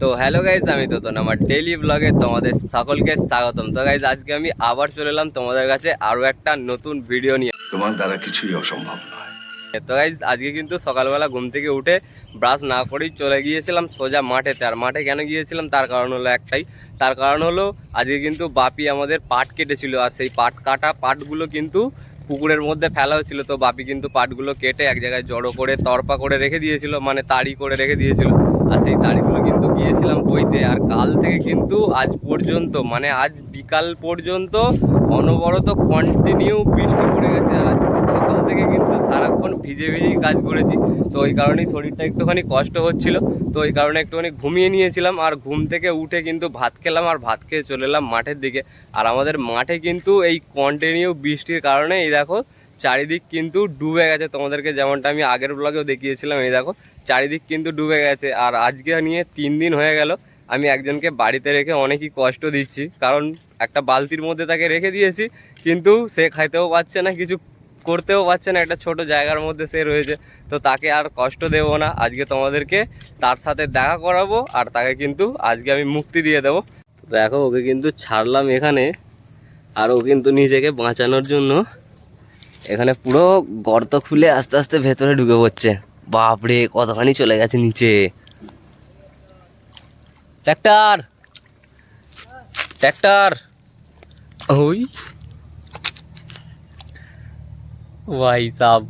তো hello guys আমি তো আমার ডেইলি ব্লগে তোমাদের সকলকে স্বাগতম। তো গাইজ আজকে আমি আবার চলে এলাম তোমাদের কাছে আরও একটা নতুন ভিডিও নিয়ে। তোমার দ্বারা কিছুই অসম্ভব নয়। তো গাইজ আজকে কিন্তু সকালবেলা ঘুম থেকে উঠে ব্রাশ না করেই চলে গিয়েছিলাম সোজা মাঠেতে আর মাঠে কেন গিয়েছিলাম? তার কারণ হলো একটাই। তার কারণ হলো আজকে কিন্তু বাপি আমাদের পাট কেটেছিল আর সেই পাট কাটা পাটগুলো কিন্তু পুকুরের মধ্যে ফেলা হচ্ছিল তো বাপি কিন্তু পাটগুলো কেটে এক জায়গায় জড়ো করে তরপা করে রেখে দিয়েছিল মানে তাড়ি করে রেখে দিয়েছিল আর সেই তাড়িগুলো কিন্তু গিয়েছিলাম বইতে। আর কাল থেকে কিন্তু আজ পর্যন্ত মানে আজ বিকাল পর্যন্ত অনবরত কন্টিনিউ বৃষ্টি পড়ে গেছে। আর সকাল থেকে কিন্তু সারাক্ষণ ভিজে ভিজেই কাজ করেছি। তো ওই কারণেই শরীরটা একটুখানি কষ্ট হচ্ছিল। তো ওই কারণে একটুখানি ঘুমিয়ে নিয়েছিলাম। আর ঘুম থেকে উঠে কিন্তু ভাত খেলাম আর ভাত খেয়ে চলে এলাম মাঠের দিকে। আর আমাদের মাঠে কিন্তু এই কন্টিনিউ বৃষ্টির কারণে, এই দেখো, চারিদিক কিন্তু ডুবে গেছে। তোমাদেরকে যেমনটা আমি আগের ব্লগেও দেখিয়েছিলাম, এই দেখো চারিদিক কিন্তু ডুবে গেছে। আর আজকে নিয়ে তিন দিন হয়ে গেল, আমি একজনকে বাড়িতে রেখে অনেকই কষ্ট দিচ্ছি। কারণ একটা বালতির মধ্যে তাকে রেখে দিয়েছি, কিন্তু সে খাইতেও পাচ্ছে না, কিছু করতেও পারছে না। একটা ছোট জায়গার মধ্যে সে রয়েছে, তো তাকে আর কষ্ট দেবো না। আজকে তোমাদেরকে তার সাথে দেখা করাবো, আর তাকে কিন্তু আজকে আমি মুক্তি দিয়ে দেবো। দেখো, ওকে কিন্তু ছাড়লাম এখানে, আর ও কিন্তু নিজেকে বাঁচানোর জন্য এখানে পুরো গর্ত খুলে আস্তে আস্তে ভেতরে ঢুকে পড়ছে। বাপরে কতখানি চলে গেছে নিচে। ট্র্যাক্টর! ট্র্যাক্টর! ওই। ভাই সাব।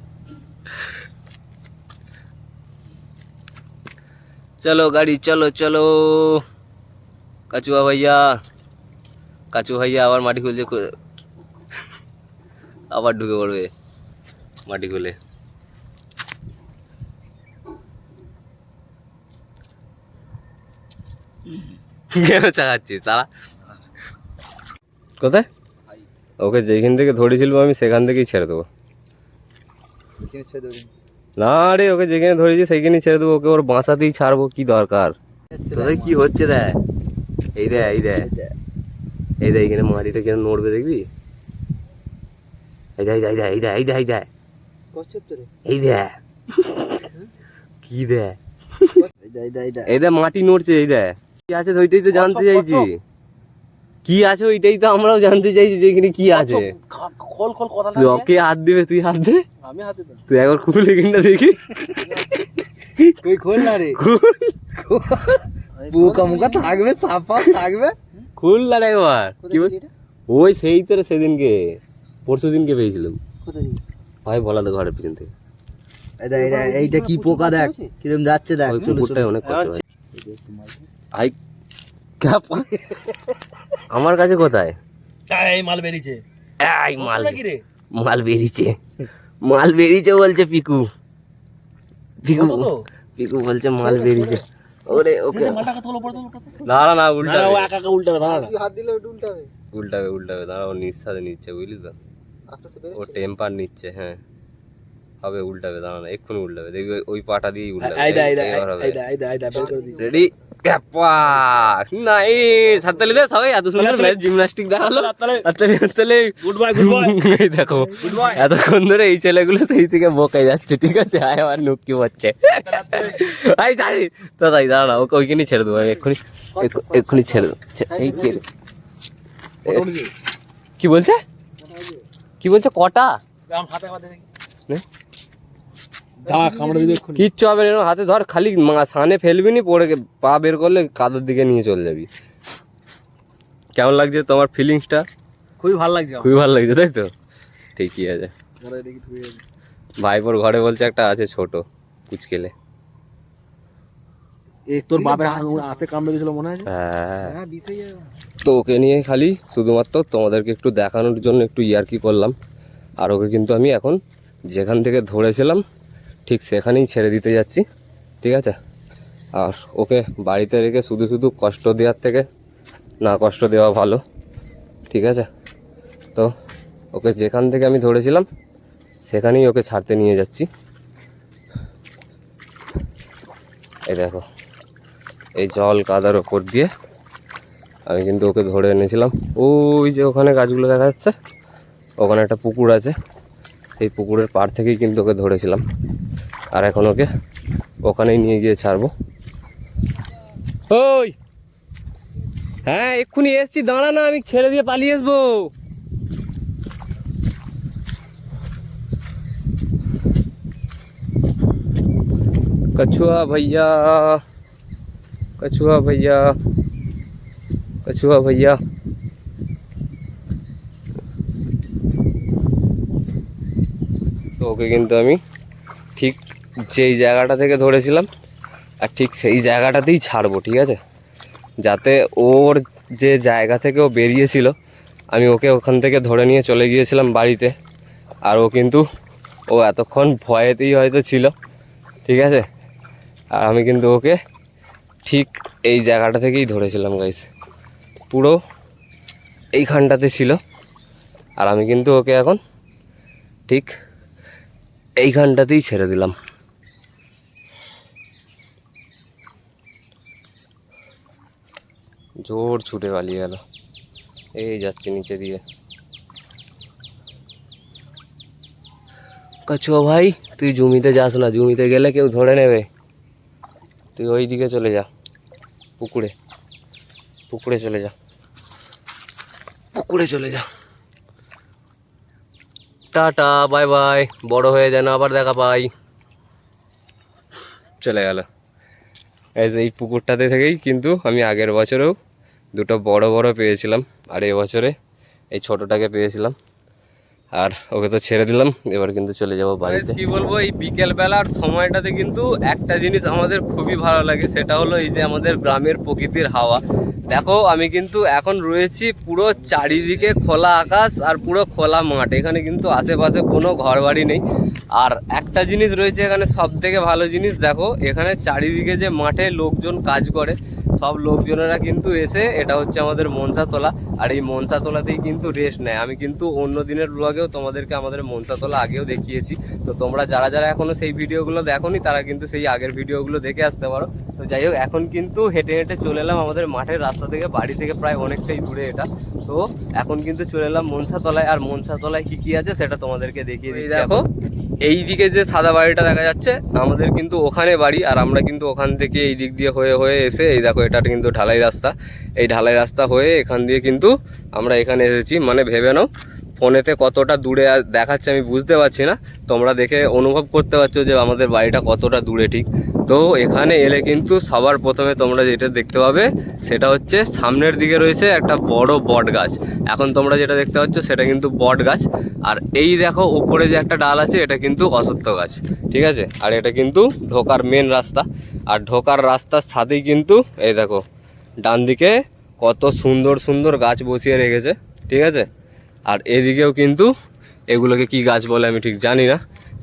চলো গাড়ি চলো চলো। কাচুয়া ভাইয়া কাচু ভাইয়া আবার মাটি খুলছে আবার ঢুকে পড়বে মাটি খুলে। কেন চাকাচ্ছিস সারা কোথায় ওকে যেখান থেকে ধরেছিল আমি সেখান থেকেই ছেড়ে দেবো না রে ওকে যেখানে ধরেছি সেইখানেই ছেড়ে দেবো ওকে ওর বাঁচাতেই ছাড়বো কি দরকার তোদের কি হচ্ছে দেখ এই দেখ এই দেখ এই দেখ এখানে মাটিটা কেন নড়বে দেখবি এই দেখ এই দেখ এই দেখ এই দেখ এই দেখ এই দেখ কি দেখ এই দেখ মাটি নড়ছে এই দেখ কি আছে ওইটাই তো জানতে চাইছি। কি আছে ওইটাই তো আমরাও জানতে চাইছি যে এখানে কি আছে। খোল খোল কথা তুই ওকে হাত দিবে তুই হাত দে। আমি হাতে দেব তুই একবার খুলে কিনা দেখি। কই খোল না রে। পোকা মুখা থাকবে সাপা থাকবে। খুল না রে একবার। কি ওই সেই তো রে সেদিনকে পরশু দিনকে পেয়েছিলাম। ভাই বলা তো ঘরের পিছন থেকে। এইটা কি পোকা দেখ কিরম যাচ্ছে দেখ অনেক কষ্ট ভাই ক্যাপ আমার কাছে কোথায়? এই মাল বেরিয়েছে। এই মাল মাল বেরিয়েছে। মাল বেরিয়েছে বলছে পিকু। পিকু পিকু বলছে মাল বেরিয়েছে। ওরে ওকে। তোলো না না না না উল্টাবে। ও একা একা উল্টাবে দাঁড়া। হাত দিলে উল্টাবে? উল্টাবে উল্টাবে দাঁড়া ও নিঃশ্বাসে নিচ্ছে বুঝলি তো? ও টেম্পার নিচ্ছে হ্যাঁ। হবে উল্টাবে দাঁড়া না এক্ষুনি উল্টাবে। দেখবি ওই- পাটা দিয়েই উল্টাবে। এই নাইস হাততালি দে সবাই এত সুন্দর ম্যাচ জিমনাস্টিক দেখাল। তাহলে হাততালি হাততালি গুড বাই গুড বাই এই দেখো এতক্ষণ ধরে এই ছেলেগুলো সেই থেকে বকে যাচ্ছে ঠিক আছে? আয় আমার নুকি পড়ছে। আই জানি তো তাই দাঁড়া ওকে ওইখানেই ছেড়ে দেবো আমি এক্ষুনি এক্ষু- এক্ষুনি ছেড়ে দেবো। এই কে কি বলছে? কি বলছে? কটা? হাতে? দাঁড়া কামড়ে দিবে কিচ্ছু হবে না হাতে ধর খালি মা- সানে ফেলবি নি পড়ে পা বের করলে কাদর দিকে নিয়ে চলে যাবি। কেমন লাগছে তোমার ফিলিংসটা খুবই ভালো লাগছে খুবই ভালো লাগছে তাই তো? ঠিকই আছে। ভাইপোর ঘরে বলছে একটা আছে ছোট কুচকেলে তোর বাপের হাতে কামড়ে দিয়েছিল মনে আছে? হ্যাঁ। হ্যাঁ তো ওকে নিয়ে খালি শুধুমাত্র তোমাদেরকে একটু দেখানোর জন্য একটু ইয়ার্কি করলাম। আর ওকে কিন্তু আমি এখন যেখান থেকে ধরেছিলাম ঠিক সেখানেই ছেড়ে দিতে যাচ্ছি, ঠিক আছে? আর ওকে বাড়িতে রেখে শুধু শুধু কষ্ট দেওয়ার থেকে না কষ্ট দেওয়া ভালো, ঠিক আছে? তো ওকে যেখান থেকে আমি ধরেছিলাম, সেখানেই ওকে ছাড়তে নিয়ে যাচ্ছি। এই দেখো, এই জল কাদার ওপর দিয়ে আমি কিন্তু ওকে ধরে এনেছিলাম। ওই যে ওখানে গাছগুলো দেখা যাচ্ছে, ওখানে একটা পুকুর আছে, সেই পুকুরের পাড় থেকেই কিন্তু ওকে ধরেছিলাম। আর এখন ওকে ওখানেই নিয়ে গিয়ে ছাড়বো ওই হ্যাঁ এক্ষুনি এসছি দাঁড়া না আমি ছেড়ে দিয়ে পালিয়ে আসবো कछुआ भैया कछुआ भैया कछुआ भैया তো ওকে কিন্তু আমি ঠিক যেই জায়গাটা থেকে ধরেছিলাম, আর ঠিক সেই জায়গাটাতেই ছাড়বো, ঠিক আছে? যাতে ওর যে জায়গা থেকে ও বেরিয়েছিল, আমি ওকে ওখান থেকে ধরে নিয়ে চলে গিয়েছিলাম বাড়িতে। আর ও কিন্তু, ও এতক্ষণ ভয়েতেই হয়তো ছিল, ঠিক আছে? আর আমি কিন্তু ওকে ঠিক এই জায়গাটা থেকেই ধরেছিলাম গাইস পুরো এইখানটাতে ছিল। আর আমি কিন্তু ওকে এখন ঠিক এইখানটাতেই ছেড়ে দিলাম। জোর ছুটে পালিয়ে গেল। এই যাচ্ছে নিচে দিয়ে। কচুয়া ভাই, তুই জমিতে যাস না, জমিতে গেলে কেউ ধরে নেবে। তুই ওই দিকে চলে যা, পুকুরে। পুকুরে চলে যা। পুকুরে চলে যা। টাটা, বাই বাই। বড় হয়ে যেন আবার দেখা পাই। চলে গেল। এই পুকুরটাতে থেকেই কিন্তু আমি আগের বছরেও দুটো বড় বড় পেয়েছিলাম আর এবছরে এই ছোটোটাকে পেয়েছিলাম। আর ওকে তো ছেড়ে দিলাম এবার কিন্তু চলে যাব বাড়িতে। কি বলব এই বিকেল বেলার সময়টাতে কিন্তু একটা জিনিস আমাদের খুবই ভালো লাগে সেটা হলো এই যে আমাদের গ্রামের প্রকৃতির হাওয়া। দেখো আমি কিন্তু এখন রয়েছি পুরো চারিদিকে খোলা আকাশ আর পুরো খোলা মাঠ এখানে কিন্তু আশেপাশে কোনো ঘরবাড়ি নেই। আর একটা জিনিস রয়েছে এখানে সব থেকে ভালো জিনিস দেখো এখানে চারিদিকে যে মাঠে লোকজন কাজ করে সব লোকজনেরা কিন্তু এসে এটা হচ্ছে আমাদের মনসাতলা আর এই মনসাতলাতেই কিন্তু রেস্ট নেয়। আমি কিন্তু অন্য দিনের ব্লগেও তোমাদেরকে আমাদের মনসাতলা আগেও দেখিয়েছি। তো তোমরা যারা যারা এখনও সেই ভিডিওগুলো দেখোনি তারা কিন্তু সেই আগের ভিডিওগুলো দেখে আসতে পারো। তো যাই হোক এখন কিন্তু হেঁটে হেঁটে চলে এলাম আমাদের মাঠের রাস্তা থেকে। বাড়ি থেকে প্রায় অনেকটাই দূরে এটা। তো এখন কিন্তু চলে এলাম মনসাতলায়। আর মনসাতলায় কি কি আছে সেটা তোমাদেরকে দেখিয়ে দিচ্ছি দেখো এই দিকে যে সাদা বাড়িটা দেখা যাচ্ছে, আমাদের কিন্তু ওখানে বাড়ি, আর আমরা কিন্তু ওখান থেকে এই দিক দিয়ে হয়ে হয়ে এসে, এই দেখো, এটা কিন্তু ঢালাই রাস্তা। এই ঢালাই রাস্তা হয়ে এখান দিয়ে কিন্তু আমরা এখানে এসেছি। মানে ভেবে নাও ফোনেতে কতটা দূরে দেখাচ্ছে আমি বুঝতে পারছি না। তোমরা দেখে অনুভব করতে পারছ যে আমাদের বাড়িটা কতটা দূরে ঠিক। তো এখানে এলে কিন্তু সবার প্রথমে তোমরা যেটা দেখতে পাবে, সেটা হচ্ছে সামনের দিকে রয়েছে একটা বড় বট গাছ। এখন তোমরা যেটা দেখতে পাচ্ছ, সেটা কিন্তু বট গাছ। আর এই দেখো উপরে যে একটা ডাল আছে, এটা কিন্তু অসত্য গাছ। ঠিক আছে? আর এটা কিন্তু ঢোকার মেন রাস্তা। আর ঢোকার রাস্তার সাথেই কিন্তু এই দেখো ডান দিকে কত সুন্দর সুন্দর গাছ বসিয়ে রেখেছে। ঠিক আছে? আর এদিকেও কিন্তু এগুলোকে কি গাছ বলে আমি ঠিক জানি না।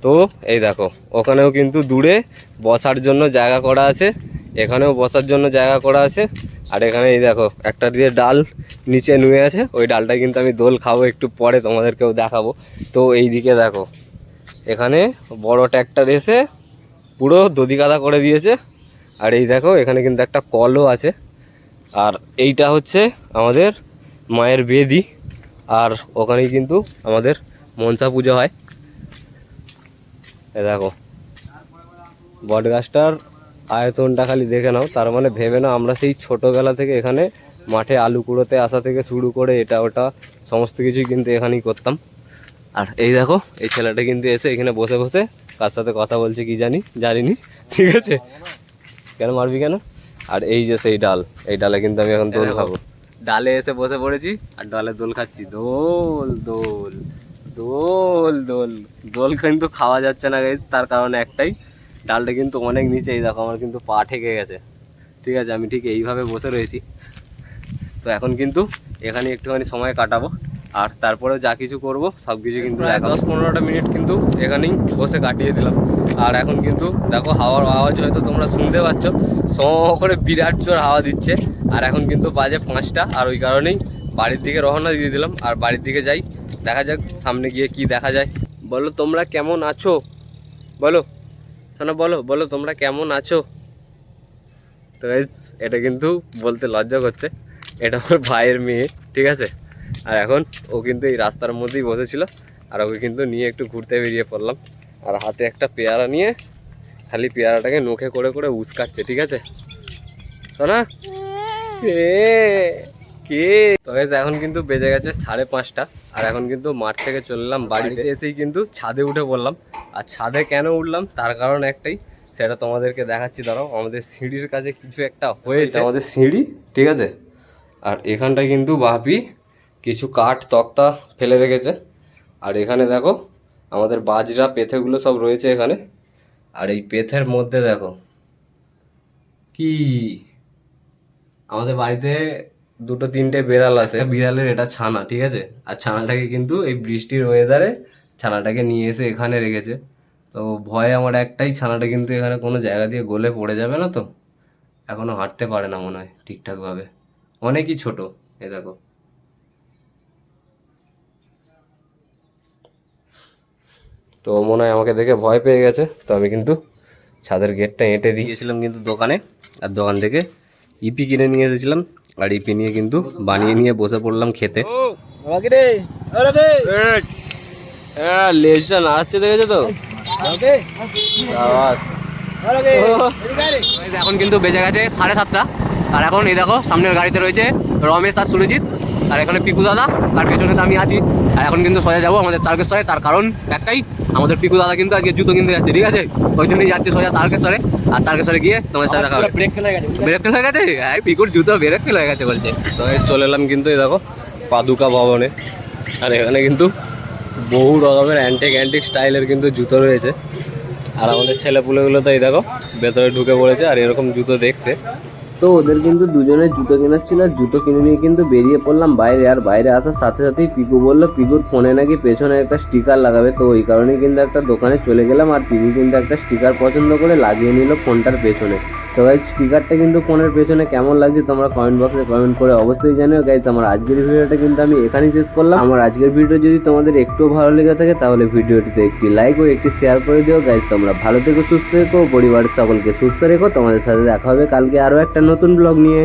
তো এই দেখো, ওখানেও কিন্তু দূরে বসার জন্য জায়গা করা আছে, এখানেও বসার জন্য জায়গা করা আছে। আর এখানে এই দেখো, একটা দিয়ে ডাল নিচে নুয়ে আছে, ওই ডালটা কিন্তু আমি দোল খাব, একটু পরে তোমাদেরকেও দেখাবো। তো এই দিকে দেখো, এখানে বড় ট্র্যাক্টর এসে পুরো দধি কাদা করে দিয়েছে। আর এই দেখো, এখানে কিন্তু একটা কলও আছে। আর এইটা হচ্ছে আমাদের মায়ের বেদি। আর ওখানেই কিন্তু আমাদের মনসা পুজো হয়। এ দেখো। বট গাছটার আয়তনটা খালি দেখে নাও। তার মানে ভেবে নাও আমরা সেই ছোটোবেলা থেকে এখানে মাঠে আলু কুড়োতে আসা থেকে শুরু করে এটা ওটা সমস্ত কিছুই কিন্তু এখানেই করতাম। আর এই দেখো এই ছেলেটা কিন্তু এসে এখানে বসে বসে কার সাথে কথা বলছে কি জানি জানিনি। ঠিক আছে? কেন মারবি কেন? আর এই যে সেই ডাল এই ডালে কিন্তু আমি এখন দোল খাব। ডালে এসে বসে পড়েছি আর ডালে দোল খাচ্ছি। দোল দোল দোল দোল। দোল কিন্তু খাওয়া যাচ্ছে না গাইজ তার কারণ একটাই ডালটা কিন্তু অনেক নিচে এই দেখো আমার কিন্তু পা ঠেকে গেছে। ঠিক আছে আমি ঠিক এইভাবে বসে রয়েছি। তো এখন কিন্তু এখানে একটুখানি সময় কাটাবো আর তারপরেও যা কিছু করব সব কিছু কিন্তু এক দশ পনেরোটা মিনিট কিন্তু এখানেই বসে কাটিয়ে দিলাম। আর এখন কিন্তু দেখো হাওয়ার আওয়াজ হয়তো তোমরা শুনতে পাচ্ছ। স করে বিরাট জোর হাওয়া দিচ্ছে। আর এখন কিন্তু বাজে পাঁচটা। আর ওই কারণেই বাড়ির দিকে রওনা দিয়ে দিলাম। আর বাড়ির দিকে যাই। দেখা যাক সামনে গিয়ে কি দেখা যায়। বলো, তোমরা কেমন আছো? বলো, শোনো, বলো বলো, তোমরা কেমন আছো? তো এটা কিন্তু বলতে লজ্জা করছে। এটা আমার ভাইয়ের মেয়ে, ঠিক আছে? আর এখন ও কিন্তু এই রাস্তার মধ্যেই বসেছিল। আর ওকে কিন্তু নিয়ে একটু ঘুরতে বেরিয়ে পড়লাম। আর হাতে একটা পেয়ারা নিয়ে খালি পেয়ারাটাকে নখে করে করে উস্কাচ্ছে ঠিক আছে? সোনা? এ কে? তো guys, এখন কিন্তু বেজে গেছে সাড়ে পাঁচটা আর এখন কিন্তু মাঠ থেকে চললাম বাড়িতে। এসেই কিন্তু ছাদে উঠে পড়লাম। আর ছাদে কেন উঠলাম? তার কারণ একটাই সেটা তোমাদেরকে দেখাচ্ছি দাঁড়াও আমাদের সিঁড়ির কাছে কিছু একটা হয়েছে। আমাদের সিঁড়ি ঠিক আছে? আর এখানটায় কিন্তু বাপি কিছু কাঠ তক্তা ফেলে রেখেছে। আর এখানে দেখো আমাদের বাজরা, পেথেগুলো সব রয়েছে এখানে। আর এই পেথের মধ্যে দেখো, কি? আমাদের বাড়িতে দুটো, তিনটে বিড়াল আছে। বিড়ালের এটা ছানা, ঠিক আছে? আর ছানাটাকে কিন্তু এই বৃষ্টির ওয়েদারে ছানাটাকে নিয়ে এসে এখানে রেখেছে। তো ভয়ে আমার একটাই, ছানাটা কিন্তু এখানে কোনো জায়গা দিয়ে গলে পড়ে যাবে না তো? এখনও হাঁটতে পারে না মনে হয় ঠিকঠাকভাবে। অনেকই ছোট, এ দেখো। তো মনে হয় আমাকে দেখে ভয় পেয়ে গেছে। তো আমি কিন্তু ছাদের গেটটা এঁটে দিয়েছিলাম কিন্তু দোকানে। আর দোকান থেকে ইপি কিনে নিয়ে এসেছিলাম। আর ইপি নিয়ে কিন্তু বানিয়ে নিয়ে বসে পড়লাম খেতে। হ্যাঁ লেজটা নাড়াচ্ছে দেখেছ তো? এখন কিন্তু বেজে গেছে সাড়ে সাতটা। আর এখন এই দেখো সামনের গাড়িতে রয়েছে রমেশ আর সুরজিৎ। আর এখানে পিকু দাদা আর পেছনে তো আমি আছি। আর এখন কিন্তু সোজা যাব আমাদের তারকেশ্বরে। তার কারণ একটাই আমাদের পিকু দাদা কিন্তু আজকে জুতো কিনতে যাচ্ছে ঠিক আছে? ওই জন্যই যাচ্ছে সোজা তারকেশ্বরে। আর তারকেশ্বরে গিয়ে তোমার সাথে দেখা হবে। ব্রেক ফেলে গেছে। ব্রেক ফেল হয়ে গেছে? হ্যাঁ পিকুর জুতো ব্রেক ফেল হয়ে গেছে বলছে। তো এই চলে এলাম কিন্তু এই দেখো পাদুকা ভবনে। আর এখানে কিন্তু বহু রকমের অ্যান্টিক অ্যান্টিক স্টাইলের কিন্তু জুতো রয়েছে। আর আমাদের ছেলেপুলেগুলো তো এই দেখো ভেতরে ঢুকে পড়েছে আর এরকম জুতো দেখছে। তো ওদের কিন্তু দুজনের জুতো কেনার ছিল, আর জুতো কিনে নিয়ে কিন্তু বেরিয়ে পড়লাম বাইরে। আর বাইরে আসার সাথে সাথেই পিকু বলল, পিকুর ফোনে নাকি পেছনে একটা স্টিকার লাগাবে। তো ওই কারণেই কিন্তু একটা দোকানে চলে গেলাম, আর পিকু কিন্তু একটা স্টিকার পছন্দ করে লাগিয়ে নিল ফোনটার পেছনে। তো গাইজ স্টিকারটা কিন্তু ফোনের পেছনে কেমন লাগছে তোমরা কমেন্ট বক্সে কমেন্ট করে অবশ্যই জানিও। গাইজ আমার আজকের ভিডিওটা কিন্তু আমি এখানেই শেষ করলাম। আমার আজকের ভিডিও যদি তোমাদের একটু ভালো লেগে থাকে, তাহলে ভিডিওটিতে একটি লাইক ও একটি শেয়ার করে দিও। গাইজ তোমরা ভালো থেকো, সুস্থ রেখো পরিবারের সকলকে সুস্থ রেখো। তোমাদের সাথে দেখা হবে কালকে আরও একটা নতুন ব্লগ নিয়ে